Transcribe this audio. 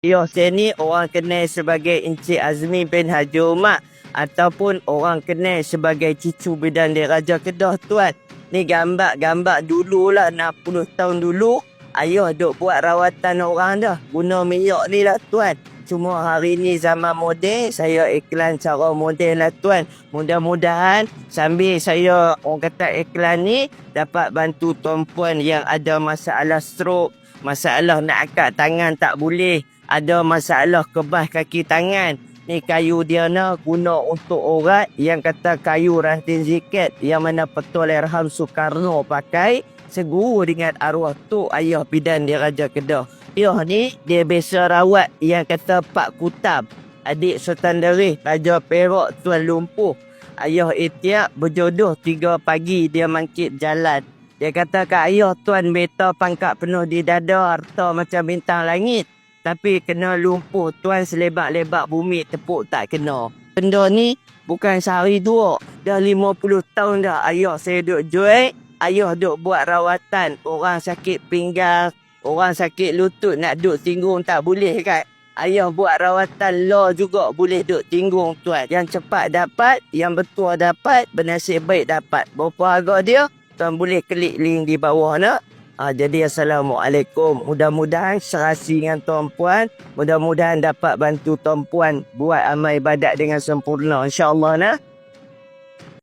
Yo, saya ni orang kenal sebagai Encik Azmi bin Haji Umar ataupun orang kenal sebagai Cicu Bidan di Raja Kedah tuan. Ni gambar-gambar dululah 60 tahun dulu. Ayah duk buat rawatan orang dah. Guna minyak ni lah tuan. Cuma hari ni zaman moden, saya iklan cara moden lah tuan. Mudah-mudahan sambil saya orang kata iklan ni dapat bantu tuan puan yang ada masalah stroke, masalah nak angkat tangan tak boleh, ada masalah kebas kaki tangan. Ni kayu dia nak guna untuk urat yang kata kayu ranting ziket yang mana Petul Erham Soekarno pakai seguru dengan arwah tu ayah bidan di Raja Kedah. Yo ni dia biasa rawat yang kata Pak Kutab. Adik Sultan Derih Raja Perak Tuan Lumpuh. Ayah Itiak berjodoh tiga pagi dia mangkit jalan. Dia kata kat ayah tuan beta pangkat penuh di dada harta macam bintang langit. Tapi kena lumpuh tuan selebak-lebak bumi tepuk tak kena. Benda ni bukan sehari dua. Dah 50 tahun dah ayah saya duk jual. Ayah duk buat rawatan. Orang sakit pinggang, orang sakit lutut nak duk tinggung tak boleh kan. Ayah buat rawatan law juga boleh duk tinggung tuan. Yang cepat dapat, yang betul dapat, bernasib baik dapat. Berapa harga dia? Tuan boleh klik link di bawah nak. Ha, jadi Assalamualaikum. Mudah-mudahan serasi dengan tuan puan. Mudah-mudahan dapat bantu tuan puan buat amal ibadat dengan sempurna. InsyaAllah nak.